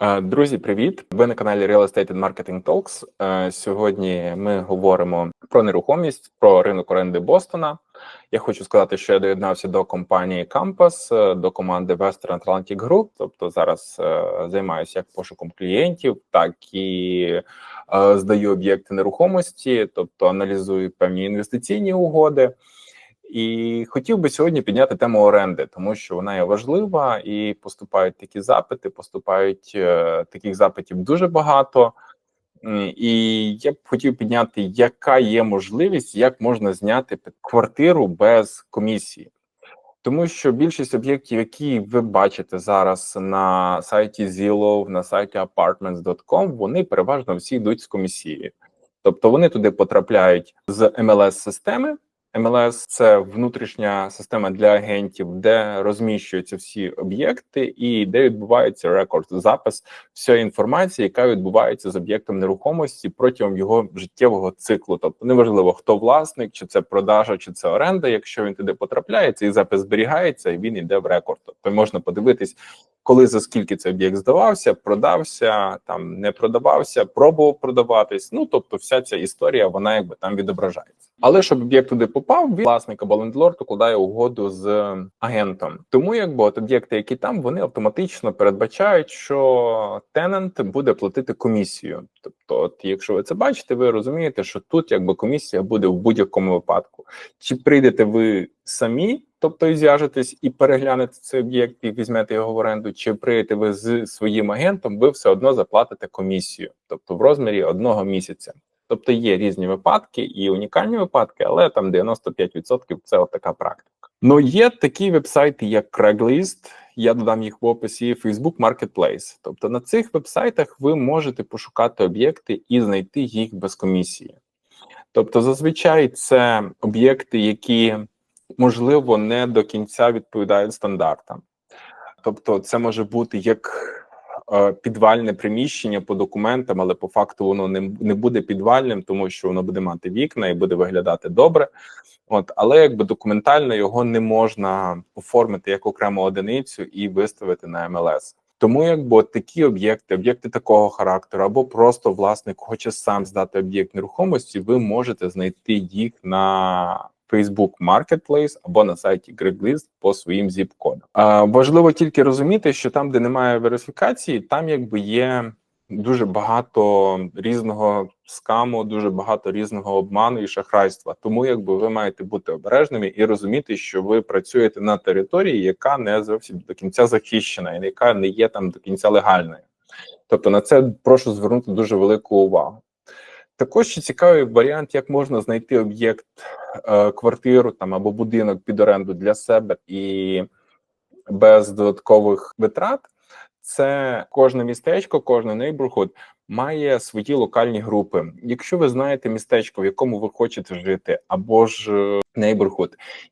Е, Друзі, привіт! Ви на каналі Real Estate and Marketing Talks. Е, Сьогодні ми говоримо про нерухомість, про ринок оренди Бостона. Я хочу сказати, що я доєднався до компанії Campus, е, до команди Western Atlantic Group. Тобто зараз займаюся як пошуком клієнтів, так і здаю об'єкти нерухомості, тобто аналізую певні інвестиційні угоди. І хотів би сьогодні підняти тему оренди, тому що вона є важлива і поступають такі запити. Поступають е, таких запитів дуже багато. І я б хотів підняти, яка є можливість, як можна зняти квартиру без комісії. Тому що більшість об'єктів, які ви бачите зараз на сайті Zillow, на сайті apartments.com, вони переважно всі йдуть з комісією. Тобто вони туди потрапляють з MLS-системи. MLS – це внутрішня система для агентів, де розміщуються всі об'єкти, і де відбувається рекорд, запис всієї інформації, яка відбувається з об'єктом нерухомості протягом його життєвого циклу. Тобто неважливо, хто власник, чи це продажа, чи це оренда. Якщо він туди потрапляє, цей запис зберігається і він йде в рекорд. Тобто можна подивитись, коли за скільки цей об'єкт здавався, продався, там не продавався, пробував продаватись. Ну тобто, вся ця історія вона якби там відображається. Але щоб об'єкт туди попав, він власник або лендлорд укладає угоду з агентом. Тому якби от об'єкти, які там, вони автоматично передбачають, що тенант буде платити комісію. Тобто, от якщо ви це бачите, ви розумієте, що тут якби комісія буде в будь-якому випадку. Чи прийдете ви самі? Тобто і зв'яжетесь і переглянете цей об'єкт і візьмете його в оренду, чи прийдете ви з своїм агентом, ви все одно заплатите комісію, тобто в розмірі одного місяця. Тобто є різні випадки і унікальні випадки, але там 95% це така практика. Ну є такі вебсайти, як Craigslist, я додам їх в описі Facebook Marketplace. Тобто на цих вебсайтах ви можете пошукати об'єкти і знайти їх без комісії. Тобто, зазвичай це об'єкти, які можливо не до кінця відповідають стандартам. Тобто, це може бути як е, підвальне приміщення по документам, але по факту воно не, не буде підвальним, тому що воно буде мати вікна і буде виглядати добре. От, але якби документально його не можна оформити як окрему одиницю і виставити на МЛС. Тому якби такі об'єкти, об'єкти такого характеру, або просто власник хоче сам здати об'єкт нерухомості, ви можете знайти їх на Facebook Marketplace або на сайті Craigslist по своїм зіп-кодам. Важливо тільки розуміти, що там, де немає верифікації, там якби є дуже багато різного скаму, дуже багато різного обману і шахрайства. Тому якби ви маєте бути обережними і розуміти, що ви працюєте на території, яка не зовсім до кінця захищена, і яка не є там до кінця легальною. Тобто на це прошу звернути дуже велику увагу. Також ще цікавий варіант, як можна знайти об'єкт, е, квартиру там або будинок під оренду для себе і без додаткових витрат. Це кожне містечко, кожне neighborhood має свої локальні групи. Якщо ви знаєте містечко, в якому ви хочете жити, або ж е,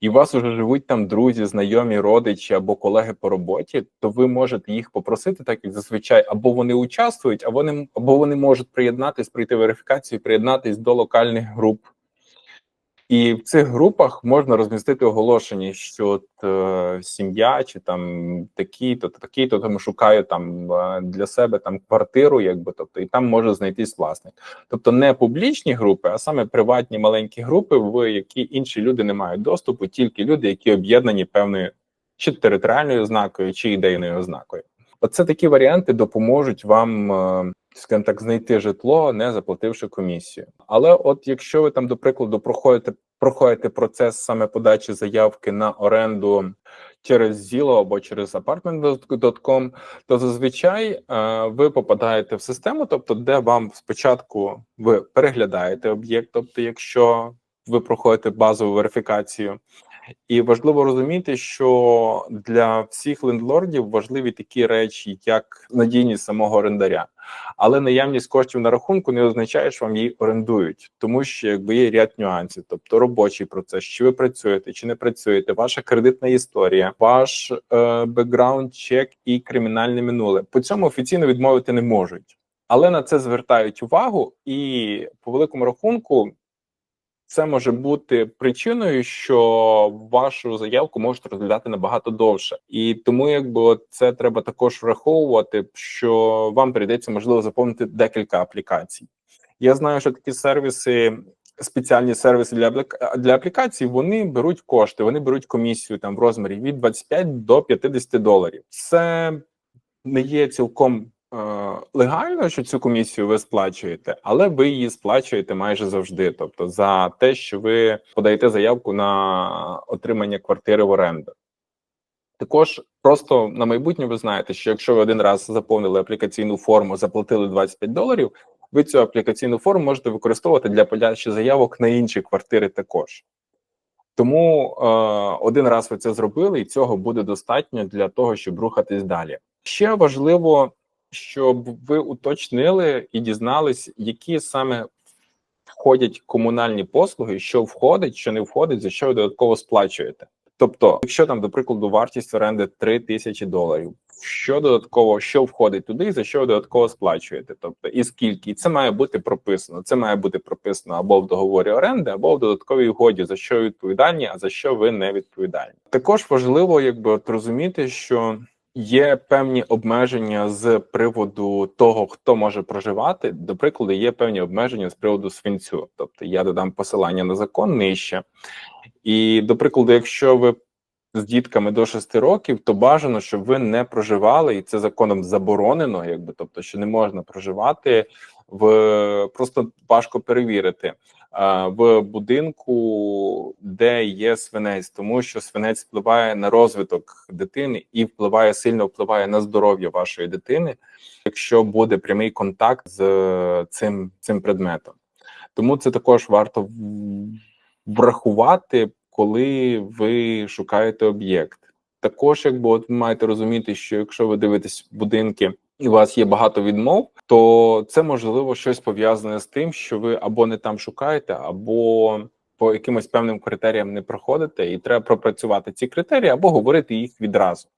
і у вас вже живуть там друзі, знайомі, родичі або колеги по роботі, то ви можете їх попросити, так як зазвичай, або вони участвують, або вони або вони можуть приєднатись, пройти верифікацію, приєднатись до локальних груп. І в цих групах можна розмістити оголошення, що от, е, сім'я чи там такі-то, такі-то там шукає там е, для себе там квартиру, якби тобто, і там може знайтись власник. Тобто не публічні групи, а саме приватні маленькі групи, в які інші люди не мають доступу, тільки люди, які об'єднані певною чи територіальною ознакою, чи ідейною ознакою. Оце такі варіанти допоможуть вам, е, скажімо так, знайти житло, не заплативши комісію. Але, от якщо ви там, до прикладу, проходите проходите процес саме подачі заявки на оренду через Zillow або через apartment.com, то зазвичай е, ви попадаєте в систему, тобто, де вам спочатку ви переглядаєте об'єкт, тобто, якщо ви проходите базову верифікацію. І важливо розуміти, що для всіх лендлордів важливі такі речі, як надійність самого орендаря, але наявність коштів на рахунку не означає, що вам її орендують, тому що якби є ряд нюансів, тобто робочий процес, чи ви працюєте, чи не працюєте, ваша кредитна історія, ваш е, бекграунд, чек і кримінальне минуле. По цьому офіційно відмовити не можуть, але на це звертають увагу, і по великому рахунку це може бути причиною, що вашу заявку можуть розглядати набагато довше, і тому, якби це треба також враховувати, що вам прийдеться можливо заповнити декілька аплікацій. Я знаю, що такі сервіси. Спеціальні сервіси для для аплікацій вони беруть кошти, вони беруть комісію там в розмірі від 25 до 50 доларів. Це не є цілком легально, що цю комісію ви сплачуєте, але ви її сплачуєте майже завжди. Тобто за те, що ви подаєте заявку на отримання квартири в оренду. Також просто на майбутнє ви знаєте, що якщо ви один раз заповнили аплікаційну форму, заплатили 25 доларів, ви цю аплікаційну форму можете використовувати для подачі заявок на інші квартири також. Тому е, один раз ви це зробили, і цього буде достатньо для того, щоб рухатись далі. Ще важливо, щоб ви уточнили і дізнались, які саме входять комунальні послуги, що входить, що не входить, за що ви додатково сплачуєте. Тобто, якщо там, до прикладу, вартість оренди 3 тисячі доларів, що додатково, що входить туди, за що ви додатково сплачуєте? Тобто, і скільки і це має бути прописано. Це має бути прописано або в договорі оренди, або в додатковій угоді, за що ви відповідальні, а за що ви не відповідальні. Також важливо, якби от розуміти, що є певні обмеження з приводу того, хто може проживати. До прикладу, є певні обмеження з приводу свинцю. Тобто, я додам посилання на закон нижче. І до прикладу, якщо ви з дітками до 6 років, то бажано, щоб ви не проживали, і це законом заборонено, якби тобто, що не можна проживати в просто важко перевірити в будинку, де є свинець, тому що свинець впливає на розвиток дитини і впливає сильно впливає на здоров'я вашої дитини, якщо буде прямий контакт з е, цим, цим предметом. Тому це також варто врахувати, коли ви шукаєте об'єкт. Також, якби от маєте розуміти, що якщо ви дивитесь будинки і у вас є багато відмов, то це можливо щось пов'язане з тим, що ви або не там шукаєте, або по якимось певним критеріям не проходите, і треба пропрацювати ці критерії або говорити їх відразу.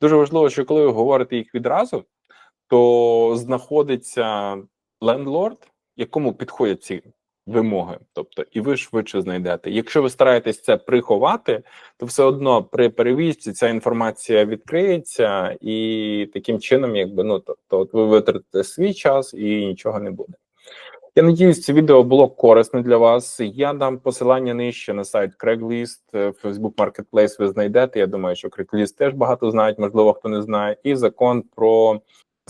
Дуже важливо, що коли ви говорите їх відразу, то знаходиться лендлорд, якому підходять ці вимоги, тобто і ви швидше знайдете. Якщо ви стараєтесь це приховати, то все одно при перевізці ця інформація відкриється, і таким чином, якби ну тобто, от ви витратите свій час і нічого не буде. Я надіюсь, це відео було корисне для вас. Я дам посилання нижче на сайт Craigslist, е, Facebook Marketplace ви знайдете. Я думаю, що Craigslist теж багато знають, можливо, хто не знає, і закон про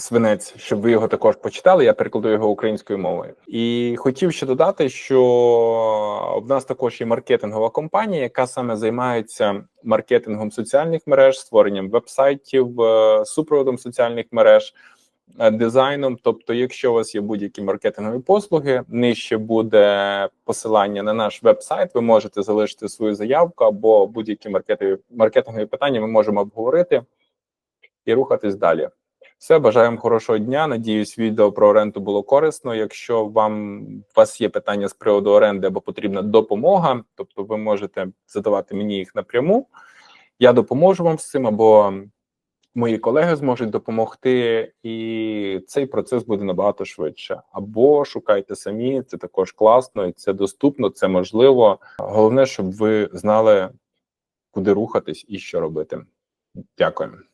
свинець, щоб ви його також почитали. Я перекладу його українською мовою. І хотів ще додати, що в нас також є маркетингова компанія, яка саме займається маркетингом соціальних мереж, створенням вебсайтів, е, супроводом соціальних мереж. е, Дизайном, тобто, якщо у вас є будь-які маркетингові послуги, нижче буде посилання на наш веб-сайт. Ви можете залишити свою заявку або будь-які маркетингові маркетингові питання. Ми можемо обговорити і рухатись далі. Все, бажаємо хорошого дня. Надіюсь, відео про оренду було корисно. Якщо вам у вас є питання з приводу оренди або потрібна допомога, тобто ви можете задавати мені їх напряму. Я допоможу вам з цим, або мої колеги зможуть допомогти, і цей процес буде набагато швидше. Або шукайте самі, це також класно, і це доступно, це можливо. Головне, щоб ви знали, куди рухатись і що робити. Дякую.